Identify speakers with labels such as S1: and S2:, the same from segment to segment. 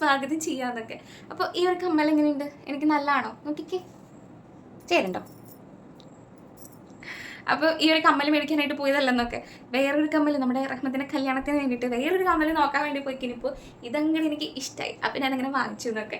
S1: സ്വാഗതം ചെയ്യാന്നൊക്കെ. അപ്പോൾ ഈ ഒരു കമ്മൽ എങ്ങനെയുണ്ട് എനിക്ക് നല്ലതാണോ നോക്കിക്കേ. ചേരുണ്ടോ അപ്പോൾ ഈ ഒരു കമ്മൽ മേടിക്കാനായിട്ട് പോയതല്ലെന്നൊക്കെ. വേറൊരു കമ്മൽ നമ്മുടെ റഹ്മത്തിന്റെ കല്യാണത്തിന് വേണ്ടിയിട്ട് വേറൊരു കമ്മൽ നോക്കാൻ വേണ്ടി പോയി കഴിഞ്ഞപ്പോൾ ഇതങ്ങനെ എനിക്ക് ഇഷ്ടമായി അപ്പോൾ ഞാനങ്ങനെ വാങ്ങിച്ചു എന്നൊക്കെ.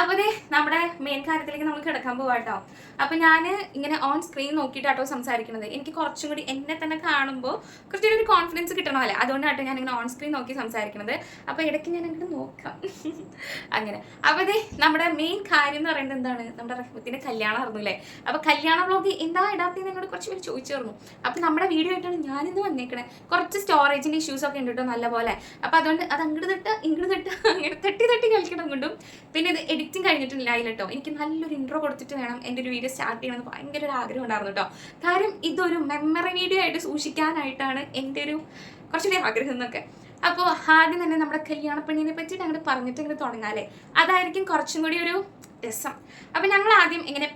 S1: അപ്പോൾ ദേ നമ്മുടെ മെയിൻ കാര്യത്തിലേക്ക് നമ്മൾ കിടക്കാൻ പോവാട്ടോ അപ്പോൾ ഞാൻ ഇങ്ങനെ ഓൺ സ്ക്രീൻ നോക്കിയിട്ടാട്ടോ സംസാരിക്കുന്നത് എനിക്ക് കുറച്ചും കൂടി എന്നെ തന്നെ കാണുമ്പോൾ കുറച്ചുകൂടി ഒരു കോൺഫിഡൻസ് കിട്ടണമല്ലേ അതുകൊണ്ടാട്ടോ ഞാൻ ഇങ്ങനെ ഓൺ സ്ക്രീൻ നോക്കി സംസാരിക്കുന്നത് അപ്പോൾ ഇടയ്ക്ക് ഞാൻ അങ്ങോട്ട് നോക്കാം. അങ്ങനെ. അപ്പോൾ ദേ നമ്മുടെ മെയിൻ കാര്യം എന്ന് പറയുന്നത് എന്താണ്? നമ്മുടെ റഹ്മത്തിന്റെ കല്യാണം ആയിരുന്നു അല്ലേ? അപ്പോൾ കല്യാണ വ്ളോഗ് എന്താ ഇടാത്തത് എന്നോട് കുറച്ച് പേര് ചോദിച്ചിരുന്നു അപ്പോൾ നമ്മുടെ വീഡിയോ ആയിട്ടാണ് ഞാനിന്ന് വന്നേക്കണേ. കുറച്ച് സ്റ്റോറേജിന്റെ ഇഷ്യൂസ് ഒക്കെ ഉണ്ട് കേട്ടോ നല്ല പോലെ അപ്പോൾ അതുകൊണ്ട് അത് അങ്ങോട്ട് തട്ട് ഇങ്ങോട്ട് തട്ട് അങ്ങനെ തട്ടി തട്ടി കളിക്കണം കൊണ്ടും. പിന്നെ ഇത് എഡിറ്റിംഗ് കഴിഞ്ഞിട്ടില്ലായില്ല കേട്ടോ എനിക്ക് നല്ലൊരു ഇൻട്രോ കൊടുത്തിട്ട് വേണം എന്റെ ഒരു വീഡിയോ സ്റ്റാർട്ട് ചെയ്യണമെന്ന് ഭയങ്കര ഒരു ആഗ്രഹം ഉണ്ടായിരുന്നു കേട്ടോ കാര്യം ഇതൊരു മെമ്മറി വീഡിയോ ആയിട്ട് സൂക്ഷിക്കാനായിട്ടാണ് എന്റെ ഒരു കുറച്ചുകൂടി ആഗ്രഹം എന്നൊക്കെ. അപ്പോൾ ആദ്യം തന്നെ നമ്മുടെ കല്യാണ പെണ്ണിനെ പറ്റിയിട്ട് അങ്ങോട്ട് പറഞ്ഞിട്ട് ഇങ്ങനെ തുടങ്ങാല്ലേ? അതായിരിക്കും കുറച്ചും കൂടി ഒരു രസം. അപ്പം ഞങ്ങൾ ആദ്യം ഇങ്ങനെ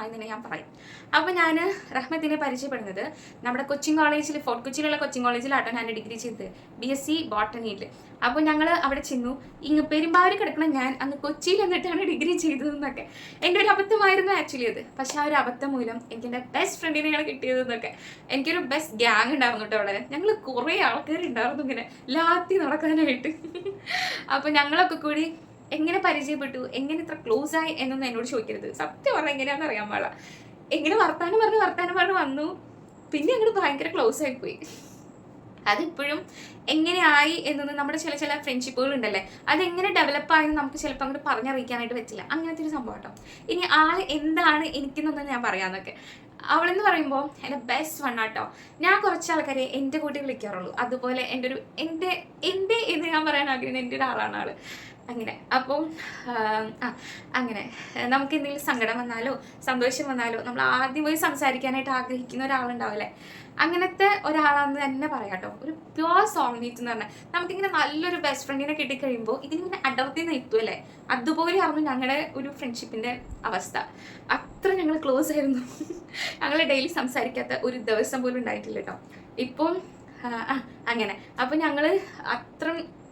S1: ആദ്യം തന്നെ ഞാൻ പറയും. അപ്പോൾ ഞാൻ റഹ്മത്തിനെ പരിചയപ്പെടുന്നത് നമ്മുടെ കൊച്ചിൻ കോളേജിൽ ഫോർട്ട് കൊച്ചിയിലുള്ള കൊച്ചിൻ കോളേജിലാട്ടോ ഞാൻ ഡിഗ്രി ചെയ്തത് ബി എസ് സി ബോട്ടണിയിൽ അപ്പോൾ ഞങ്ങൾ അവിടെ ചെന്നു. ഇങ്ങ് പെരുമ്പാവൂർ കിടക്കണം ഞാൻ അന്ന് കൊച്ചിയിൽ എന്നിട്ടാണ് ഡിഗ്രി ചെയ്തതെന്നൊക്കെ. എന്റെ ഒരു അബദ്ധമായിരുന്നു ആക്ച്വലി അത്. പക്ഷെ ആ ഒരു അബദ്ധം മൂലം എനിക്ക് എന്റെ ബെസ്റ്റ് ഫ്രണ്ടിനെയാണ് കിട്ടിയതെന്നൊക്കെ. എനിക്കൊരു ബെസ്റ്റ് ഗ്യാങ് ഉണ്ടായിരുന്നു കേട്ടോ അവിടെ. ഞങ്ങൾ കുറേ ആൾക്കാരുണ്ടായിരുന്നു ഇങ്ങനെ. ലാത്തി നടക്കാനായിട്ട്. അപ്പോൾ ഞങ്ങളൊക്കെ കൂടി എങ്ങനെ പരിചയപ്പെട്ടു? എങ്ങനെ ഇത്ര ക്ലോസ് ആയി എന്നൊന്നും എന്നോട് ചോദിക്കരുത്. സത്യം പറഞ്ഞാൽ എങ്ങനെയാണെന്ന് അറിയാൻ പാടില്ല എങ്ങനെ വർത്താനം പറഞ്ഞ് വർത്താനം പറഞ്ഞ് വന്നു. പിന്നെ അങ്ങോട്ട് ഭയങ്കര ക്ലോസ് ആയി പോയി. അതിപ്പോഴും എങ്ങനെയായി എന്നൊന്നും നമ്മുടെ ചില ചില ഫ്രണ്ട്ഷിപ്പുകൾ ഉണ്ടല്ലേ? അതെങ്ങനെ ഡെവലപ്പ് ആയെന്ന് നമുക്ക് ചിലപ്പോൾ അങ്ങോട്ട് പറഞ്ഞറിയിക്കാനായിട്ട് പറ്റില്ല. അങ്ങനത്തെ ഒരു സംഭവം കേട്ടോ. ഇനി ആൾ എന്താണ് എനിക്കെന്നൊന്നും ഞാൻ പറയാന്നൊക്കെ. അവളെന്ന് പറയുമ്പോൾ എന്റെ ബെസ്റ്റ് വൺ ആട്ടോ ഞാൻ കുറച്ച് ആൾക്കാരെ എന്റെ കൂട്ടി വിളിക്കാറുള്ളൂ. അതുപോലെ എന്റെ ഒരു എന്റെ എന്റെ എന്ന് ഞാൻ പറയാൻ ആഗ്രഹിക്കുന്ന എന്റെ ആളാണ് ആൾ. അങ്ങനെ. അപ്പം ആ അങ്ങനെ. നമുക്ക് എന്തെങ്കിലും സങ്കടം വന്നാലോ സന്തോഷം വന്നാലോ നമ്മൾ ആദ്യം പോയി സംസാരിക്കാനായിട്ട് ആഗ്രഹിക്കുന്ന ഒരാളുണ്ടാവില്ലേ? അങ്ങനത്തെ ഒരാളാണെന്ന് തന്നെ പറയാം കേട്ടോ. ഒരു പ്യുവർ സോൾമേറ്റ് എന്ന് പറഞ്ഞാൽ നമുക്കിങ്ങനെ നല്ലൊരു ബെസ്റ്റ് ഫ്രണ്ടിനെ കിട്ടിക്കഴിയുമ്പോൾ ഇതിനിങ്ങനെ അടർത്തി നിൽക്കുമല്ലേ അതുപോലെയായിരുന്നു ഞങ്ങളുടെ ഒരു ഫ്രണ്ട്ഷിപ്പിന്റെ അവസ്ഥ. അത്ര ഞങ്ങൾ ക്ലോസ് ആയിരുന്നു. ഞങ്ങൾ ഡെയിലി സംസാരിക്കാത്ത ഒരു ദിവസം പോലും ഉണ്ടായിട്ടില്ല കേട്ടോ. ഇപ്പം അങ്ങനെ. അപ്പം ഞങ്ങൾ അത്ര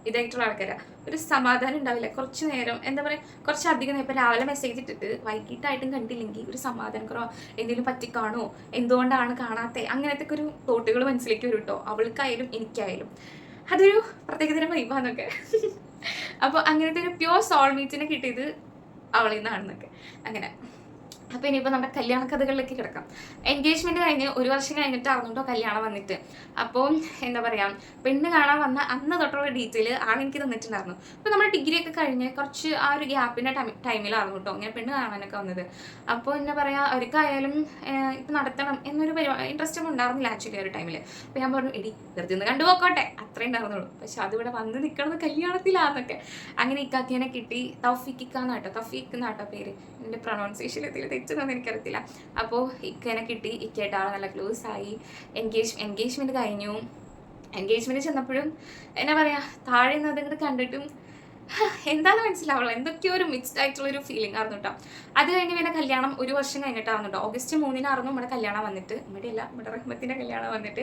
S1: ഇതായിട്ടുള്ള ആൾക്കാരാണ് ഒരു സമാധാനം ഉണ്ടാവില്ല. കുറച്ച് നേരം എന്താ പറയുക കുറച്ച് അധികം നേരം. ഇപ്പം രാവിലെ മെസ്സേജ് ഇട്ടിട്ട് വൈകിട്ടായിട്ടും കണ്ടില്ലെങ്കിൽ ഒരു സമാധാനം കുറവ്. എന്തെങ്കിലും പറ്റിക്കാണോ? എന്തുകൊണ്ടാണ് കാണാത്തത് അങ്ങനത്തെ ഒരു തോട്ടുകൾ മനസ്സിലേക്ക് വരും കേട്ടോ അവൾക്കായാലും എനിക്കായാലും. അതൊരു പ്രത്യേകതരം വൈബാന്നൊക്കെ അപ്പോൾ അങ്ങനത്തെ ഒരു പ്യുവർ സോൾമേറ്റിനെ കിട്ടിയത് അവളിൽ നിന്നാണെന്നൊക്കെ. അങ്ങനെ. അപ്പോൾ ഇനിയിപ്പോൾ നമ്മുടെ കല്യാണ കഥകളിലേക്ക് കിടക്കാം. എൻഗേജ്മെന്റ് കഴിഞ്ഞ് ഒരു വർഷം കഴിഞ്ഞിട്ടാണ് കേട്ടോ കല്യാണം വന്നിട്ട്? അപ്പോൾ എന്താ പറയുക പെണ്ണ് കാണാൻ വന്ന അന്ന് തൊട്ടുള്ള ഡീറ്റെയിൽ ആളെനിക്ക് തന്നിട്ടുണ്ടായിരുന്നു. അപ്പോൾ നമ്മുടെ ഡിഗ്രി ഒക്കെ കഴിഞ്ഞ് കുറച്ച് ആ ഒരു ഗ്യാപ്പിന്റെ ടൈമിലായിരുന്നു കേട്ടോ ഇങ്ങനെ പെണ്ണ് കാണാനൊക്കെ വന്നത്. അപ്പോൾ എന്താ പറയുക അവർക്കായാലും ഇപ്പം നടത്തണം എന്നൊരു പരിപാടി ഇൻട്രസ്റ്റ് ഒന്നും ഉണ്ടായിരുന്നില്ല ആക്ച്വലി ഒരു ടൈമിൽ അപ്പോൾ ഞാൻ പറഞ്ഞു എടി വെറുതെ ഒന്ന് കണ്ടുപോക്കോട്ടെ അത്രേ ഉണ്ടായിരുന്നുള്ളൂ. പക്ഷെ അതിവിടെ വന്ന് നിൽക്കണത് കല്യാണത്തിലാന്നൊക്കെ. അങ്ങനെ ഇക്കാക്കിയനെ കിട്ടി. തൗഫീഖ് ഇക്കാന്ന് കേട്ടോ തൗഫീഖ് എന്നാട്ടോ പേര്. എന്റെ പ്രൊണൗൺസിയേഷൻ ഇതിൽ തെറ്റൊന്നും എനിക്കറിയത്തില്ല. അപ്പോൾ ഇക്കനെ കിട്ടി. ഇക്കയായിട്ട് നല്ല ക്ലോസ് ആയി. എൻഗേജ് എൻഗേജ്മെന്റ് കഴിഞ്ഞു. എൻഗേജ്മെന്റ് ചെന്നപ്പോഴും എന്നാ പറയുക താഴെ നിന്ന് അതിങ്ങോട്ട് കണ്ടിട്ടും എന്താണെന്ന് മനസ്സിലാവുള്ളൂ എന്തൊക്കെയോ ഒരു മിക്സ്ഡ് ആയിട്ടുള്ള ഒരു ഫീലിംഗ് ആയിരുന്നു കേട്ടോ അത് കഴിഞ്ഞ് പിന്നെ കല്യാണം ഒരു വർഷം കഴിഞ്ഞിട്ടാണ് കേട്ടോ ഓഗസ്റ്റ് മൂന്നിനായിരുന്നു നമ്മുടെ കല്യാണം വന്നിട്ട്. ഇവിടെയല്ല നമ്മുടെ റഹ്മത്തിന്റെ കല്യാണം വന്നിട്ട്.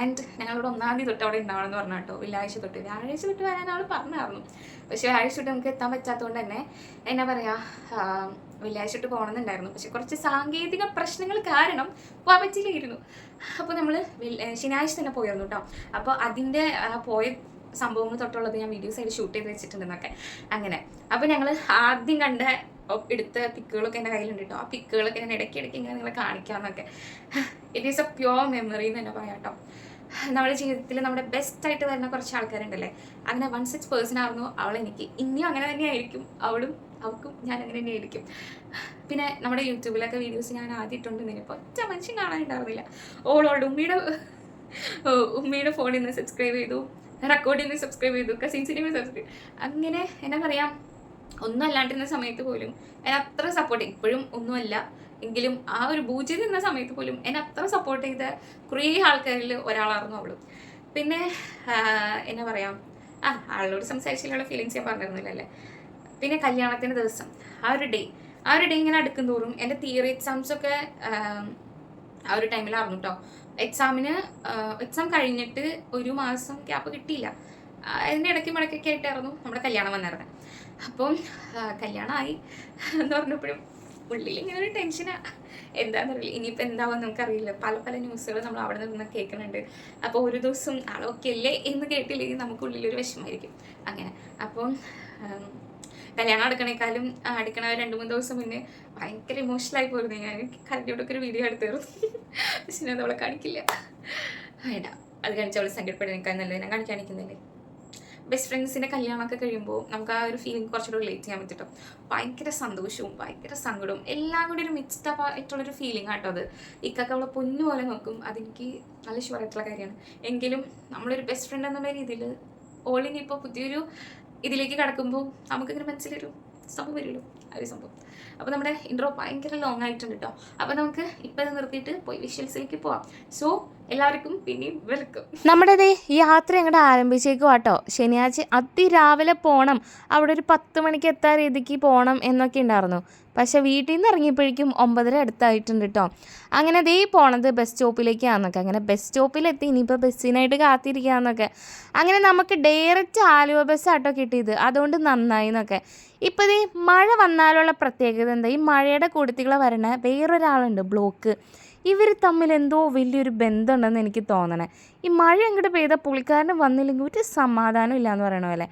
S1: ആൻഡ് ഞങ്ങളോട് ഒന്നാം തീയതി തൊട്ട് അവിടെ ഉണ്ടാവണമെന്ന് പറഞ്ഞു കേട്ടോ വ്യാഴാഴ്ച തൊട്ട്. വ്യാഴാഴ്ച തൊട്ട് വരാൻ അവൾ പറഞ്ഞായിരുന്നു. പക്ഷേ വ്യാഴാഴ്ച തൊട്ട് നമുക്ക് എത്താൻ പറ്റാത്തതുകൊണ്ട് തന്നെ എന്നാ പറയുക വെള്ളിയാഴ്ച തൊട്ട് പോകണമെന്നുണ്ടായിരുന്നു പക്ഷെ കുറച്ച് സാങ്കേതിക പ്രശ്നങ്ങൾ കാരണം പോകാൻ പറ്റിയില്ലായിരുന്നു. അപ്പോൾ നമ്മൾ ശനിയാഴ്ച തന്നെ പോയിരുന്നു കേട്ടോ അപ്പോൾ അതിന്റെ പോയ സംഭവങ്ങൾ തൊട്ടുള്ളത് ഞാൻ വീഡിയോസ് ആയിട്ട് ഷൂട്ട് ചെയ്ത് വെച്ചിട്ടുണ്ടെന്നൊക്കെ. അങ്ങനെ. അപ്പോൾ ഞങ്ങൾ ആദ്യം കണ്ട എടുത്ത പിക്കുകളൊക്കെ എന്റെ കയ്യിലുണ്ട് കേട്ടോ ആ പിക്കുകളൊക്കെ ഞാൻ ഇടയ്ക്ക് ഇടയ്ക്ക് ഇങ്ങനെ നിങ്ങളെ കാണിക്കാമെന്നൊക്കെ it is a pure memory എന്ന് തന്നെ പറയാം കേട്ടോ നമ്മുടെ ജീവിതത്തിൽ നമ്മുടെ ബെസ്റ്റ് ആയിട്ട് വരുന്ന കുറച്ച് ആൾക്കാരുണ്ടല്ലേ? അങ്ങനെ വൺ സിക്സ് പേഴ്സൺ ആയിരുന്നു അവൾ എനിക്ക് ഇനിയും അങ്ങനെ തന്നെ ആയിരിക്കും. അവളും അവൾക്കും ഞാൻ അങ്ങനെ തന്നെ ആയിരിക്കും. പിന്നെ നമ്മുടെ യൂട്യൂബിലൊക്കെ വീഡിയോസ് ഞാൻ ആദ്യം ഇട്ടുണ്ടെന്നില്ല ഇപ്പോൾ ഒറ്റ മനുഷ്യൻ കാണാനുണ്ടായിരുന്നില്ല ഓളോട് ഉമ്മയുടെ ഉമ്മയുടെ ഫോണിൽ നിന്ന് സബ്സ്ക്രൈബ് ചെയ്തു. റെക്കോർഡിൽ ചെയ്യുന്ന സബ്സ്ക്രൈബ് ചെയ്തു കസിൻസിനെ സബ്സ്ക്രൈബ് അങ്ങനെ എന്നാ പറയാം ഒന്നും അല്ലാണ്ടിരുന്ന സമയത്ത് പോലും എന്നെ അത്ര സപ്പോർട്ട് ഇപ്പോഴും ഒന്നുമല്ല. എങ്കിലും ആ ഒരു പൂജ്യം നിന്ന സമയത്ത് പോലും എന്നെ അത്ര സപ്പോർട്ട് ചെയ്ത കുറേ ആൾക്കാരിൽ ഒരാളായിരുന്നു അവൾ. പിന്നെ എന്നാ പറയാം ആ ആളോട് സംസാരിച്ചിട്ടുള്ള ഫീലിങ്സ് ഞാൻ പറഞ്ഞിരുന്നില്ലല്ലേ? പിന്നെ കല്യാണത്തിന്റെ ദിവസം ആ ഒരു ഡേ ആ ഒരു ഡേ ഇങ്ങനെ അടുക്കും തോറും എന്റെ തിയറി എക്സാംസ് ഒക്കെ ആ ഒരു ടൈമിലായിരുന്നു കേട്ടോ എക്സാമിന് എക്സാം കഴിഞ്ഞിട്ട് ഒരു മാസം ഗ്യാപ്പ് കിട്ടിയില്ല.
S2: അതിന്റെ ഇടയ്ക്ക് മുടക്കൊക്കെ ആയിട്ടായിരുന്നു നമ്മുടെ കല്യാണം വന്നിരുന്നത് അപ്പം കല്യാണമായി എന്ന് പറഞ്ഞപ്പോഴും ഉള്ളിൽ ഇങ്ങനെ ഒരു ടെൻഷനാ എന്താണെന്നറിയില്ല ഇനിയിപ്പോൾ എന്താവുമെന്ന് നമുക്കറിയില്ല. പല പല ന്യൂസുകൾ നമ്മൾ അവിടെ നിന്ന് കേൾക്കുന്നുണ്ട്. അപ്പോൾ ഒരു ദിവസം ആളൊക്കെ അല്ലേ എന്ന് കേട്ടില്ലെങ്കിൽ നമുക്ക് ഉള്ളിലൊരു വിഷമമായിരിക്കും. അങ്ങനെ. അപ്പം കല്യാണം എടുക്കണേക്കാളും എടുക്കണ രണ്ട് മൂന്ന് ദിവസം മുന്നേ ഭയങ്കര ഇമോഷണലായി പോയിരുന്നു ഞാൻ. കരടിയോടൊക്കെ ഒരു വീഡിയോ എടുത്തായിരുന്നു. പക്ഷെ ഞാൻ അവളെ കാണിക്കില്ല. വേണ്ട. അത് കാണിച്ച് അവൾ സങ്കടപ്പെടുന്നേക്കാൾ നല്ലത് ഞാൻ കാണിക്കാണിക്കുന്നില്ലേ ബെസ്റ്റ് ഫ്രണ്ട്സിന്റെ കല്യാണമൊക്കെ കഴിയുമ്പോൾ നമുക്ക് ആ ഒരു ഫീലിംഗ് കുറച്ചുകൂടെ റിലേറ്റ് ചെയ്യാൻ പറ്റും ഭയങ്കര സന്തോഷവും ഭയങ്കര സങ്കടവും എല്ലാം കൂടി ഒരു മിക്സ്ഡ് അപ്പ് ആയിട്ടുള്ളൊരു ഫീലിംഗ് ആട്ടോ അത്. ഇക്കൊക്കെ അവളെ പൊന്നു പോലെ നോക്കും. അതെനിക്ക് നല്ല ഷുവറായിട്ടുള്ള കാര്യമാണ്. എങ്കിലും നമ്മളൊരു ബെസ്റ്റ് ഫ്രണ്ട് എന്നുള്ള രീതിയിൽ ഓളിനിപ്പോൾ പുതിയൊരു ഇതിലേക്ക് കടക്കുമ്പോൾ നമുക്കിങ്ങനെ മനസ്സിലൊരു സംഭവം വരുമല്ലോ ഒരു സംഭവം. അപ്പോൾ നമ്മുടെ ഇൻട്രോ ഭയങ്കര ലോങ് ആയിട്ടുണ്ട് കേട്ടോ അപ്പോൾ നമുക്ക് ഇപ്പം ഇത് നിർത്തിയിട്ട് പോയി വിഷ്വൽസിലേക്ക് പോവാം. സോ എല്ലാവർക്കും പിന്നെയും വെൽക്കം
S1: നമ്മുടെ യാത്ര അങ്ങോട്ട് ആരംഭിച്ചേക്കും കേട്ടോ ശനിയാഴ്ച അതിരാവിലെ പോകണം അവിടെ ഒരു പത്ത് മണിക്ക് എത്താൻ രീതിക്ക് പോകണം എന്നൊക്കെ ഉണ്ടായിരുന്നു. പക്ഷെ വീട്ടിൽ നിന്ന് ഇറങ്ങിയപ്പോഴേക്കും ഒമ്പതര അടുത്തായിട്ടുണ്ട് കേട്ടോ അങ്ങനെ ദേ പോണത് ബസ് സ്റ്റോപ്പിലേക്കാന്നൊക്കെ അങ്ങനെ ബസ് സ്റ്റോപ്പിലെത്തി ഇനിയിപ്പോൾ ബസ്സിനായിട്ട് കാത്തിരിക്കാന്നൊക്കെ. അങ്ങനെ നമുക്ക് ഡയറക്റ്റ് ആലുവ ബസ് ആട്ടോ കിട്ടിയത്. അതുകൊണ്ട് നന്നായി എന്നൊക്കെ. ഇപ്പോൾ ദേ മഴ വന്നാലുള്ള പ്രത്യേകത എന്താ? ഈ മഴയുടെ കൂട്ടത്തികളെ വരണ വേറൊരാളുണ്ട് ബ്ലോക്ക്. ഇവർ തമ്മിൽ എന്തോ വലിയൊരു ബന്ധമുണ്ടെന്ന് എനിക്ക് തോന്നണേ. ഈ മഴ അങ്ങോട്ട് പെയ്ത പുള്ളിക്കാരന് വന്നില്ലെങ്കിൽ ഒരു സമാധാനം ഇല്ല എന്ന് പറയണ പോലെ.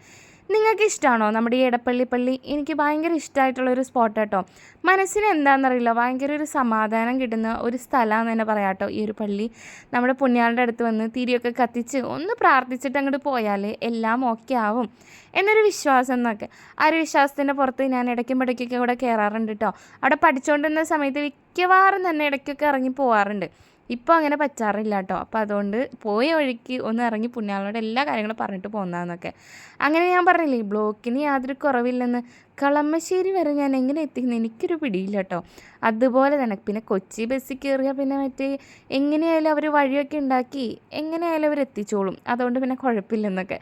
S1: നിങ്ങൾക്ക് ഇഷ്ടമാണോ നമ്മുടെ ഈ എടപ്പള്ളി പള്ളി എനിക്ക് ഭയങ്കര ഇഷ്ടമായിട്ടുള്ളൊരു സ്പോട്ട് കേട്ടോ മനസ്സിന് എന്താണെന്നറിയില്ല. ഭയങ്കര ഒരു സമാധാനം കിട്ടുന്ന ഒരു സ്ഥലമാണെന്ന് തന്നെ പറയാം കേട്ടോ ഈ ഒരു പള്ളി. നമ്മുടെ പുണ്യാളുടെ അടുത്ത് വന്ന് തിരിയൊക്കെ കത്തിച്ച് ഒന്ന് പ്രാർത്ഥിച്ചിട്ട് അങ്ങോട്ട് പോയാൽ എല്ലാം ഓക്കെ ആവും എന്നൊരു വിശ്വാസം എന്നൊക്കെ. ആ ഒരു വിശ്വാസത്തിന്റെ പുറത്ത് ഞാൻ ഇടയ്ക്കും ഇടയ്ക്കൊക്കെ ഇവിടെ കയറാറുണ്ട് കേട്ടോ. അവിടെ പഠിച്ചുകൊണ്ടിരുന്ന സമയത്ത് മിക്കവാറും തന്നെ ഇടയ്ക്കൊക്കെ ഇറങ്ങി പോകാറുണ്ട് ഇപ്പോൾ അങ്ങനെ പറ്റാറില്ല കേട്ടോ അപ്പോൾ അതുകൊണ്ട് പോയ വഴിക്ക് ഒന്ന് ഇറങ്ങി പുണ്യാളോട് എല്ലാ കാര്യങ്ങളും പറഞ്ഞിട്ട് പോകുന്നതെന്നൊക്കെ അങ്ങനെ ഞാൻ പറഞ്ഞില്ലേ ബ്ലോക്കിന് യാതൊരു കുറവില്ലെന്ന്. കളമശ്ശേരി വരെ ഞാൻ എങ്ങനെ എത്തിക്കുന്നു എനിക്കൊരു പിടിയില്ല കേട്ടോ അതുപോലെ തന്നെ പിന്നെ കൊച്ചി ബസ്സിൽ കയറിയാൽ പിന്നെ മറ്റേ എങ്ങനെയായാലും അവർ വഴിയൊക്കെ ഉണ്ടാക്കി എങ്ങനെയായാലും അവർ എത്തിച്ചോളും. അതുകൊണ്ട് പിന്നെ കുഴപ്പമില്ലെന്നൊക്കെ.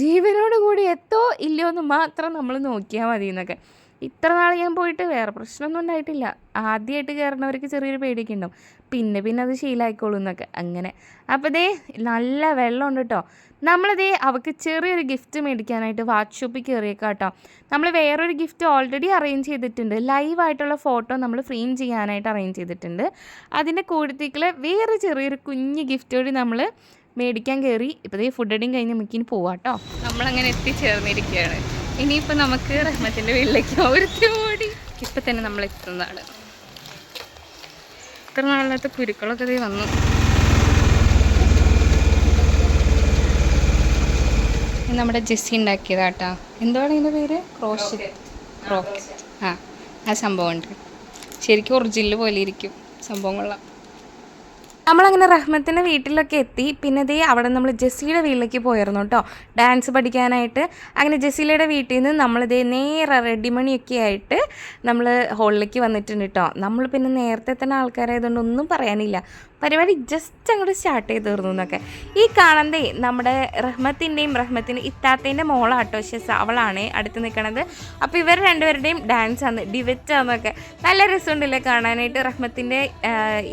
S1: ജീവനോട് കൂടി എത്തോ ഇല്ലയോ എന്ന് മാത്രം നമ്മൾ നോക്കിയാൽ മതി എന്നൊക്കെ ഇത്ര നാൾ ഞാൻ പോയിട്ട് വേറെ പ്രശ്നമൊന്നും ഉണ്ടായിട്ടില്ല. ആദ്യമായിട്ട് കയറുന്നവർക്ക് ചെറിയൊരു പേടിയൊക്കെ ഉണ്ടാവും. പിന്നെ പിന്നെ അത് ശീലമായിക്കോളും എന്നൊക്കെ അങ്ങനെ. അപ്പോൾ ദേ നല്ല വെള്ളമുണ്ട് കേട്ടോ നമ്മളിതേ അവൾക്ക് ചെറിയൊരു ഗിഫ്റ്റ് മേടിക്കാനായിട്ട് വാട്ട്ഷോപ്പിൽ കയറിയേക്കാം കേട്ടോ നമ്മൾ വേറൊരു ഗിഫ്റ്റ് ഓൾറെഡി അറേഞ്ച് ചെയ്തിട്ടുണ്ട്. ലൈവായിട്ടുള്ള ഫോട്ടോ നമ്മൾ ഫ്രെയിം ചെയ്യാനായിട്ട് അറേഞ്ച് ചെയ്തിട്ടുണ്ട്. അതിന്റെ കൂട്ടത്തേക്കിൽ വേറെ ചെറിയൊരു കുഞ്ഞ് ഗിഫ്റ്റ് കൂടി നമ്മൾ മേടിക്കാൻ കയറി ഇപ്പോൾ ഈ ഫുഡ് അടിയും കഴിഞ്ഞ് നമുക്കിനി പോവാം കേട്ടോ
S2: നമ്മളങ്ങനെ എത്തിച്ചേർന്നിരിക്കുകയാണ്. ഇനിയിപ്പോൾ നമുക്ക് റഹ്മത്തിന്റെ വീട്ടിലേക്ക് ഒരുത്തി ഓടി. ഇപ്പം തന്നെ നമ്മൾ എത്തുന്നതാണ് ഇത്ര നാളിനകത്ത് കുരുക്കളൊക്കെ ദേ വന്നു. ഇത് നമ്മുടെ ജെസ്സി ഉണ്ടാക്കിയതാട്ടാ. എന്താണ് ഇതിന്റെ പേര്? ക്രോഷ് ക്രോക്ക് ആ ആ സംഭവം ഉണ്ട് ശരിക്കും ഒറിജിനൽ പോലെ ഇരിക്കും. സംഭവം കൊള്ളാം.
S1: നമ്മളങ്ങനെ റഹ്മത്തിന്റെ വീട്ടിലൊക്കെ എത്തി. പിന്നെ ദേ അവിടെ നമ്മൾ ജെസ്സിയുടെ വീട്ടിലേക്ക് പോയിരുന്നു കേട്ടോ ഡാൻസ് പഠിക്കാനായിട്ട്. അങ്ങനെ ജെസ്സിലയുടെ വീട്ടിൽ നിന്ന് നമ്മൾ ദേ നേരെ റെഡിമണിയൊക്കെ ആയിട്ട് നമ്മൾ ഹോളിലേക്ക് വന്നിട്ടുണ്ട് കേട്ടോ നമ്മൾ പിന്നെ നേരത്തെ തന്നെ ആൾക്കാരായതുകൊണ്ട് ഒന്നും പറയാനില്ല. പരിപാടി ജസ്റ്റ് അങ്ങോട്ട് സ്റ്റാർട്ട് ചെയ്ത് തീർന്നു എന്നൊക്കെ. ഈ കാണന്തേ നമ്മുടെ റഹ്മത്തിന്റെയും റഹ്മത്തിന്റെ ഇത്താത്തേന്റെ മോളാട്ടോ ഷെസ അവളാണ് അടുത്ത് നിൽക്കണത് അപ്പോൾ ഇവർ രണ്ടുപേരുടെയും ഡാൻസ് ആണ് ഡിവറ്റ് ആണെന്നൊക്കെ നല്ല രസമുണ്ടല്ലേ കാണാനായിട്ട്. റഹ്മത്തിന്റെ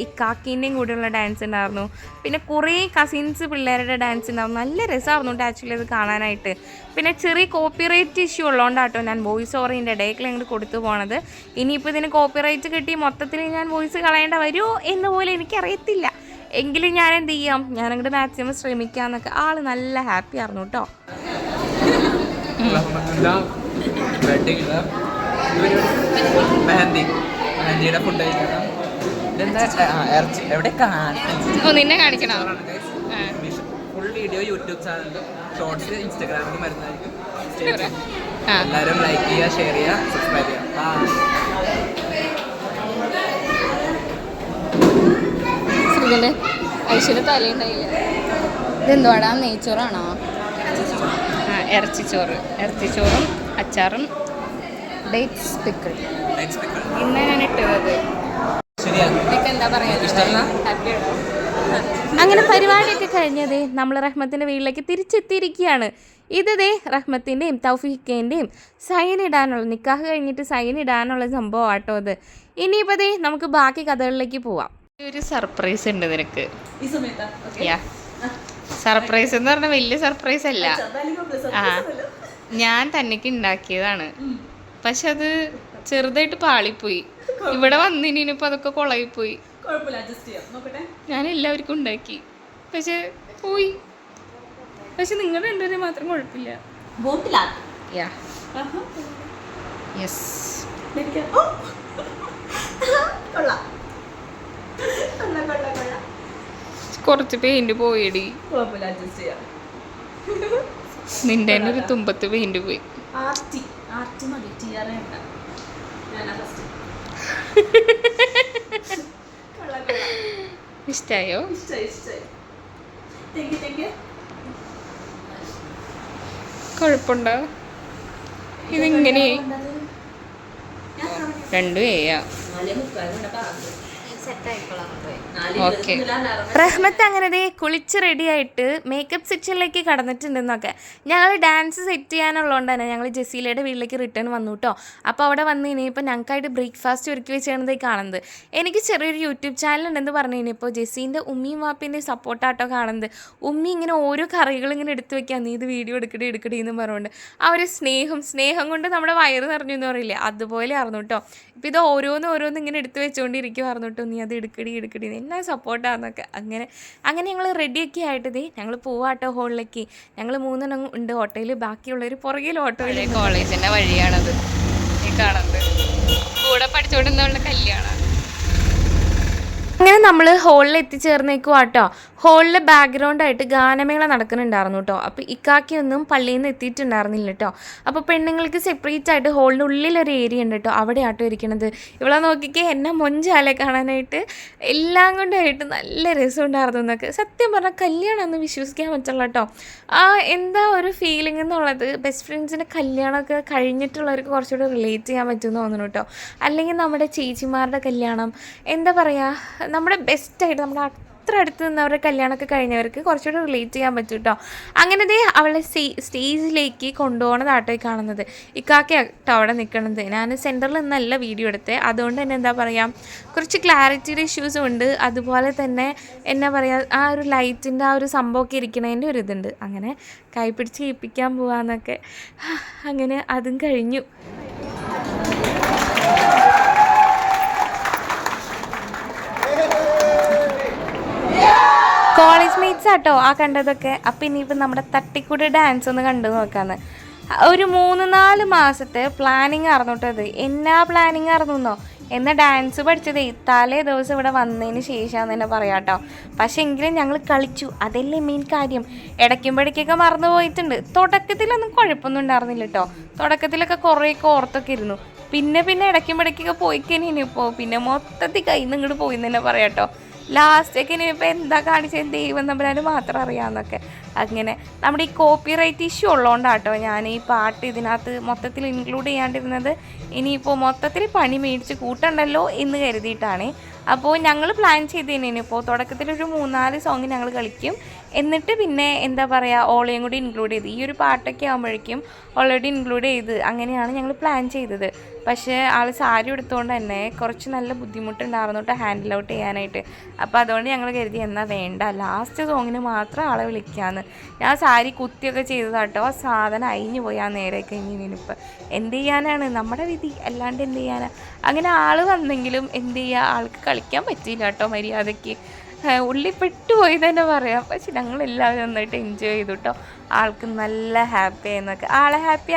S1: ഈ കാക്കീന്റെയും കൂടെയുള്ള ഡാൻസ് ഉണ്ടായിരുന്നു. പിന്നെ കുറേ കസിൻസ് പിള്ളേരുടെ ഡാൻസ് ഉണ്ടായിരുന്നു. നല്ല രസമായിരുന്നു ആക്ച്വലി അത് കാണാനായിട്ട്. പിന്നെ ചെറിയ കോപ്പിറൈറ്റ് ഇഷ്യൂ ഉള്ളതുകൊണ്ടാട്ടോ ഞാൻ വോയിസ് ഓവറിന്റെ ഇടയിൽ അങ്ങോട്ട് കൊടുത്തു പോണത്. ഇനിയിപ്പോൾ ഇതിന് കോപ്പിറൈറ്റ് കിട്ടി മൊത്തത്തിൽ ഞാൻ വോയിസ് കളയേണ്ട വരുമോ എന്ന് പോലും എനിക്കറിയത്തില്ല. എങ്കിലും ഞാൻ എന്ത് ചെയ്യാം? ഞാൻ അങ്ങോട്ട് മാക്സിമം ശ്രമിക്കാന്നൊക്കെ. ആൾ നല്ല ഹാപ്പി ആയിരുന്നു കേട്ടോ
S2: നിന്നെ കാണിക്കണോ?
S3: ഫുൾ വീഡിയോ യൂട്യൂബ് ചാനലിൽ ഷോർട്സ് ഇൻസ്റ്റാഗ്രാമിലും വരുന്നതായിരിക്കും. എല്ലാവരും ലൈക്ക് ചെയ്യുക ഷെയർ ചെയ്യുക സബ്സ്ക്രൈബ് ചെയ്യുക.
S2: ശ്രീകണ്ഠൻ ഐശ്വര്യ തലയുണ്ടായില്ല. ഇതെന്തുവാടാ? നെയ്ച്ചോറാണോ? ആ ഇറച്ചിച്ചോറ്. ഇറച്ചിച്ചോറും അച്ചാറും. Dates pickle. ഇന്ന് ഞാൻ ഇട്ടത്. എന്താ പറയാ
S3: ഇഷ്ടമല്ല?
S2: ഹാപ്പിയാണോ
S1: അങ്ങനെ പരിപാടിയൊക്കെ കഴിഞ്ഞതേ നമ്മൾ റഹ്മത്തിന്റെ വീട്ടിലേക്ക് തിരിച്ചെത്തിയിരിക്കുകയാണ്. ഇതേ ദേ റഹ്മത്തിന്റെയും തൗഫീഖേന്റെയും സൈൻ ഇടാനുള്ള നിക്കാഹ് കഴിഞ്ഞിട്ട് സൈൻ ഇടാനുള്ള സംഭവം ആട്ടോ അത്. ഇനിയിപ്പോൾ ദേ നമുക്ക് ബാക്കി കഥകളിലേക്ക് പോവാം.
S2: ഒരു സർപ്രൈസ് ഉണ്ട് നിനക്ക്.
S1: സർപ്രൈസ് എന്ന് പറഞ്ഞാൽ വലിയ സർപ്രൈസ് അല്ല. ആ ഞാൻ തന്നെക്ക് ഉണ്ടാക്കിയതാണ് പക്ഷെ അത് ചെറുതായിട്ട് പാളിപ്പോയി. ഇവിടെ വന്നിനിപ്പോ അതൊക്കെ കൊളായിപ്പോയി ഞാൻ എല്ലാവർക്കും ഉണ്ടാക്കി. പക്ഷെ പോയി. പക്ഷെ നിങ്ങൾ രണ്ടുപേരെ മാത്രം കുഴപ്പമില്ല. യെസ്
S4: കൊള്ളാം.
S1: കുറച്ച് പെയിന്റ് പോയിടി.
S4: കുഴപ്പമില്ല അഡ്ജസ്റ്റ് ചെയ്യാം.
S1: നിന്റെ തന്നെ ഒരു തുമ്പത്ത് പെയിന്റ് പോയി. ഇഷ്ടായോ? കൊഴപ്പുണ്ടോ? ഇതെങ്ങനെ? രണ്ടു ചെയ്യാം ഓക്കെ റഹ്മത്ത് അങ്ങനെ ദേ കുളിച്ച് റെഡി ആയിട്ട് മേക്കപ്പ് സെക്ഷനിലേക്ക് കടന്നിട്ടുണ്ടെന്നൊക്കെ. ഞങ്ങൾ ഡാൻസ് സെറ്റ് ചെയ്യാനുള്ളതുകൊണ്ട് തന്നെ ഞങ്ങൾ ജസീലയുടെ വീട്ടിലേക്ക് റിട്ടേൺ വന്നു കേട്ടോ അപ്പോൾ അവിടെ വന്ന് ഇനിയിപ്പോൾ ഞങ്ങൾക്കായിട്ട് ബ്രേക്ക്ഫാസ്റ്റ് ഒരുക്കി വെച്ചാണ് ഈ കാണുന്നത്. എനിക്ക് ചെറിയൊരു യൂട്യൂബ് ചാനൽ ഉണ്ടെന്ന് പറഞ്ഞു കഴിഞ്ഞപ്പോൾ ജെസീന്റെ ഉമ്മിയും വാപ്പിന്റെ സപ്പോർട്ടാട്ടോ കാണുന്നത്. ഉമ്മി ഇങ്ങനെ ഓരോ കറികൾ ഇങ്ങനെ എടുത്തു വെക്കാം. നീ ഇത് വീഡിയോ എടുക്കടി എടുക്കടി എന്ന് പറഞ്ഞുകൊണ്ട് ആ ഒരു സ്നേഹം സ്നേഹം കൊണ്ട് നമ്മുടെ വയറ് നിറഞ്ഞു എന്ന് പറയില്ലേ? അതുപോലെ ആയിരുന്നു കേട്ടോ ഇപ്പോൾ ഇത് ഓരോന്ന് ഓരോന്ന് ഇങ്ങനെ എടുത്ത് വെച്ചുകൊണ്ടിരിക്കുമായിരുന്നു കേട്ടോ നീ. അത് എടുക്കടി എടുക്കടി എന്ന്. സപ്പോർട്ടാന്നൊക്കെ അങ്ങനെ അങ്ങനെ ഞങ്ങൾ റെഡിയൊക്കെ ആയിട്ട് ദേ ഞങ്ങൾ പോവാട്ടോ ഹോളിലേക്ക് ഞങ്ങൾ മൂന്നെണ്ണം ഉണ്ട് ഓട്ടോയിൽ ബാക്കിയുള്ളവർ പുറകിൽ ഓട്ടോയിൽ കോളേജിന്റെ വഴിയാണത്. ഈ കാണുന്നത് കൂടെ പഠിച്ചുകൊണ്ടിരുന്നവളുടെ കല്യാണം. അങ്ങനെ നമ്മൾ ഹോളിൽ എത്തിച്ചേർന്നേക്കും കേട്ടോ ബാക്ക്ഗ്രൗണ്ട് ആയിട്ട് ഗാനമേള നടക്കുന്നുണ്ടായിരുന്നു കേട്ടോ അപ്പോൾ ഇക്കാക്കിയൊന്നും പള്ളിയിൽ നിന്ന് എത്തിയിട്ടുണ്ടായിരുന്നില്ല കേട്ടോ അപ്പോൾ പെണ്ണുങ്ങൾക്ക് സെപ്പറേറ്റ് ആയിട്ട് ഹോളിന്റെ ഉള്ളിലൊരു ഏരിയ ഉണ്ട് കേട്ടോ അവിടെ ആട്ടോ ഇരിക്കണത്. ഇവിടെ നോക്കിക്കേ എന്നെ മൊഞ്ചാലെ കാണാനായിട്ട്. എല്ലാം കൊണ്ടായിട്ട് നല്ല രസമുണ്ടായിരുന്നു എന്നൊക്കെ സത്യം പറഞ്ഞാൽ കല്യാണം എന്ന് വിശ്വസിക്കാൻ പറ്റുള്ള കേട്ടോ ആ എന്താ ഒരു ഫീലിംഗ് എന്നുള്ളത്? ബെസ്റ്റ് ഫ്രണ്ട്സിന്റെ കല്യാണമൊക്കെ കഴിഞ്ഞിട്ടുള്ളവർക്ക് കുറച്ചുകൂടി റിലേറ്റ് ചെയ്യാൻ പറ്റുമെന്ന് തോന്നുന്നു കേട്ടോ അല്ലെങ്കിൽ നമ്മുടെ ചേച്ചിമാരുടെ കല്യാണം. എന്താ പറയുക നമ്മുടെ ബെസ്റ്റായിട്ട് നമ്മുടെ അത്ര അടുത്ത് നിന്നവരുടെ കല്യാണമൊക്കെ കഴിഞ്ഞവർക്ക് കുറച്ചുകൂടി റിലേറ്റ് ചെയ്യാൻ പറ്റും കേട്ടോ അങ്ങനെ ദേ അവളെ സ്റ്റേജിലേക്ക് കൊണ്ടുപോകണതാട്ടോ ഈ കാണുന്നത്. ഇക്കാക്കയാട്ടോ അവിടെ നിൽക്കണത് ഞാൻ സെന്ററിൽ നിന്നല്ല വീഡിയോ എടുത്തത് അതുകൊണ്ട് തന്നെ എന്താ പറയുക കുറച്ച് ക്ലാരിറ്റിയുടെ ഇഷ്യൂസും ഉണ്ട്. അതുപോലെ തന്നെ എന്നാ പറയുക ആ ഒരു ലൈറ്റിന്റെ ആ ഒരു സംഭവമൊക്കെ ഇരിക്കണതിന്റെ ഒരു ഇതുണ്ട്. അങ്ങനെ കൈ പിടിച്ച് ഏൽപ്പിക്കാൻ പോവാന്നൊക്കെ. അങ്ങനെ അതും കഴിഞ്ഞു. കോളേജ് ആട്ടോ ആ കണ്ടതൊക്കെ. അപ്പം ഇനിയിപ്പം നമ്മുടെ തട്ടിക്കൂടി ഡാൻസ് ഒന്ന് കണ്ടു നോക്കാന്ന്. ഒരു മൂന്ന് നാല് മാസത്തെ പ്ലാനിങ് ആയിരുന്നു എന്നാ പ്ലാനിങ് ആയിരുന്നോ എന്നാ ഡാൻസ് പഠിച്ചത്? തലേ ദിവസം ഇവിടെ വന്നതിന് ശേഷമാണെന്ന് തന്നെ പറയാം കേട്ടോ പക്ഷേ എങ്കിലും ഞങ്ങൾ കളിച്ചു. അതല്ലേ മെയിൻ കാര്യം. ഇടയ്ക്കുമ്പോഴേക്കൊക്കെ മറന്നു പോയിട്ടുണ്ട്. തുടക്കത്തിലൊന്നും കുഴപ്പമൊന്നും ഉണ്ടായിരുന്നില്ല കേട്ടോ തുടക്കത്തിലൊക്കെ കുറേയൊക്കെ ഓർത്തൊക്കെ ഇരുന്നു. പിന്നെ പിന്നെ ഇടയ്ക്കുമ്പോഴേക്കൊക്കെ പോയി കഴിഞ്ഞപ്പോൾ പിന്നെ മൊത്തത്തിൽ കയ്യിൽ നിന്ന് ഇങ്ങോട്ട് പോയി എന്ന് തന്നെ പറയാം കേട്ടോ ലാസ്റ്റൊക്കെ ഇനിയിപ്പോൾ എന്താ കാണിച്ചത് ദൈവം തമ്പുരാന് മാത്രം അറിയാമെന്നൊക്കെ അങ്ങനെ നമ്മുടെ ഈ കോപ്പി റൈറ്റ് ഇഷ്യൂ ഉള്ളതുകൊണ്ടാട്ടോ ഞാൻ ഈ പാട്ട് ഇതിനകത്ത് മൊത്തത്തിൽ ഇൻക്ലൂഡ് ചെയ്യാണ്ടിരുന്നത്. ഇനിയിപ്പോൾ മൊത്തത്തിൽ പണി മേടിച്ച് കൂട്ടണ്ടല്ലോ എന്ന് കരുതിയിട്ടാണ്. അപ്പോൾ ഞങ്ങൾ പ്ലാൻ ചെയ്തതിന് ഇനിയിപ്പോൾ തുടക്കത്തിൽ ഒരു മൂന്നാൽ സോങ് ഞങ്ങൾ കളിക്കും. എന്നിട്ട് പിന്നെ എന്താ പറയുക ഓളയും കൂടി ഇൻക്ലൂഡ് ചെയ്ത്. ഈ ഒരു പാട്ടൊക്കെ ആകുമ്പോഴേക്കും ഓൾറെഡി ഇൻക്ലൂഡ് ചെയ്ത് അങ്ങനെയാണ് ഞങ്ങൾ പ്ലാൻ ചെയ്തത്. പക്ഷേ ആൾ സാരി എടുത്തുകൊണ്ട് തന്നെ കുറച്ച് നല്ല ബുദ്ധിമുട്ടുണ്ടായിരുന്നു കേട്ടോ ഹാൻഡിൽ ഔട്ട് ചെയ്യാനായിട്ട്. അപ്പോൾ അതുകൊണ്ട് ഞങ്ങൾ കരുതി എന്നാൽ വേണ്ട ലാസ്റ്റ് സോങ്ങിന് മാത്രം ആളെ വിളിക്കാമെന്ന് ഞാൻ സാരി കുത്തിയൊക്കെ ചെയ്തതാട്ടോ ആ സാധനം അയിഞ്ഞു പോയി ആ നേരെ കഴിഞ്ഞിനിപ്പോൾ എന്ത് ചെയ്യാനാണ്? നമ്മുടെ വിധി അല്ലാണ്ട് എന്ത് ചെയ്യാനാണ് അങ്ങനെ ആൾ വന്നെങ്കിലും എന്ത് ചെയ്യുക ആൾക്ക് കളിക്കാൻ പറ്റിയില്ല കേട്ടോ മര്യാദയ്ക്ക്. ഉള്ളി പെട്ടുപോയി തന്നെ പറയാം. പക്ഷെ ഞങ്ങൾ എല്ലാവരും നന്നായിട്ട് എൻജോയ് ചെയ്തു കേട്ടോ ആൾക്ക് നല്ല ഹാപ്പി ആയെന്നൊക്കെ ആളെ ഹാപ്പി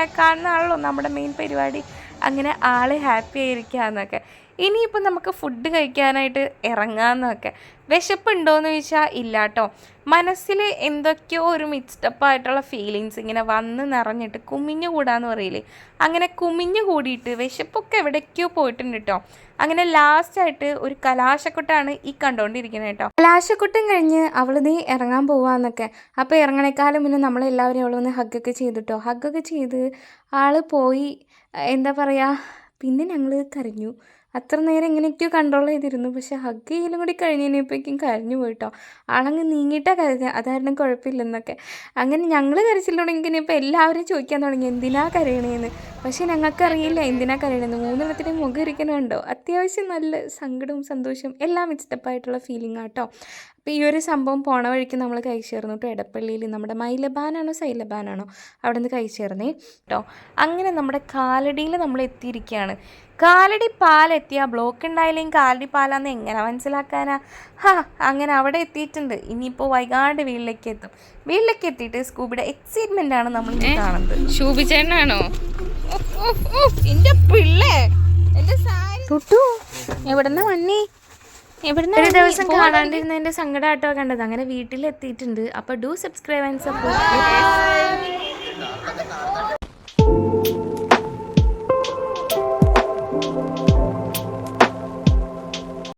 S1: നമ്മുടെ മെയിൻ പരിപാടി. അങ്ങനെ ആളെ ഹാപ്പി ആയിരിക്കുക എന്നൊക്കെ ഇനിയിപ്പോൾ നമുക്ക് ഫുഡ് കഴിക്കാനായിട്ട് ഇറങ്ങാമെന്നൊക്കെ വിശപ്പുണ്ടോയെന്ന് ചോദിച്ചാൽ ഇല്ല കേട്ടോ മനസ്സിൽ എന്തൊക്കെയോ ഒരു മിക്സ്ഡപ്പായിട്ടുള്ള ഫീലിങ്സ് ഇങ്ങനെ വന്ന് നിറഞ്ഞിട്ട് കുമിഞ്ഞു കൂടാന്ന് പറയില്ലേ? അങ്ങനെ കുമിഞ്ഞു കൂടിയിട്ട് വിശപ്പൊക്കെ എവിടേക്കോ പോയിട്ടുണ്ട് കേട്ടോ അങ്ങനെ ലാസ്റ്റായിട്ട് ഒരു കലാശക്കുട്ടാണ് ഈ കണ്ടുകൊണ്ടിരിക്കുന്നത് കേട്ടോ കലാശക്കുട്ടും കഴിഞ്ഞ് അവൾ നീ ഇറങ്ങാൻ പോവാന്നൊക്കെ. അപ്പോൾ ഇറങ്ങണേക്കാളും മുന്നേ നമ്മളെല്ലാവരും അവൾ വന്ന് ഹഗ്ഗൊക്കെ ചെയ്തിട്ടോ ഹഗ്ഗൊക്കെ ചെയ്ത് ആൾ പോയി എന്താ പറയുക പിന്നെ ഞങ്ങൾ കരഞ്ഞു. അത്ര നേരം എങ്ങനെയൊക്കെയോ കൺട്രോൾ ചെയ്തിരുന്നു. പക്ഷെ ഹഗ് ചെയ്യലും കൂടി കഴിഞ്ഞപ്പോഴേക്കും കരഞ്ഞു പോയിട്ടോ. ആളങ്ങ് നീങ്ങിയിട്ടാ കരുതി അതായിരുന്നു കുഴപ്പമില്ലെന്നൊക്കെ. അങ്ങനെ ഞങ്ങൾ കരച്ചിൽ തുടങ്ങിയപ്പോൾ എല്ലാവരും ചോദിക്കാൻ തുടങ്ങി എന്തിനാ കരയണേന്ന്? പക്ഷേ ഞങ്ങൾക്കറിയില്ല എന്തിനാ കരയണമെന്ന് മൂന്നെണ്ണത്തിന്റെ മുഖം ഇരിക്കണുണ്ടോ അത്യാവശ്യം നല്ല സങ്കടവും സന്തോഷവും എല്ലാം മിക്സ്ഡപ്പായിട്ടുള്ള ഫീലിംഗ് ആട്ടോ. അപ്പോൾ ഈ ഒരു സംഭവം പോണ വഴിക്ക് നമ്മൾ കഴിച്ചേർന്നു കേട്ടോ എടപ്പള്ളിയിൽ നമ്മുടെ മൈലബാനാണോ സൈലബാനാണോ? അവിടെ നിന്ന് ചേർന്നേ കേട്ടോ അങ്ങനെ നമ്മുടെ കാലടിയിൽ നമ്മൾ എത്തിയിരിക്കുകയാണ് കാലടി പാലെത്തിയ ബ്ലോക്ക് ഉണ്ടായില്ലെങ്കിൽ കാലടി പാലാന്ന് എങ്ങനെ മനസ്സിലാക്കാനാ? ഹാ അങ്ങനെ അവിടെ എത്തിയിട്ടുണ്ട്. ഇനിയിപ്പോൾ വൈകാണ്ട് വീട്ടിലേക്ക് എത്തും. വീട്ടിലേക്ക് എത്തിയിട്ട് സ്കൂബിയുടെ എക്സൈറ്റ്മെന്റ് ആണ് നമ്മൾ കാണുന്നത്.
S2: ശൂഭിച്ചേട്ടനാണോ എന്റെ പിള്ളേ എന്റെ
S1: തൊട്ടു
S2: എവിടെന്നാ വന്നി? എവിടെന്നാ
S1: ഒരു ദിവസം കാണാണ്ടിരുന്നതിന്റെ സങ്കടമായിട്ടോ കണ്ടത്. അങ്ങനെ വീട്ടിലെത്തിയിട്ടുണ്ട്. അപ്പൊ ഡു സബ്സ്ക്രൈബ് ആൻഡ് സപ്പോർട്ട്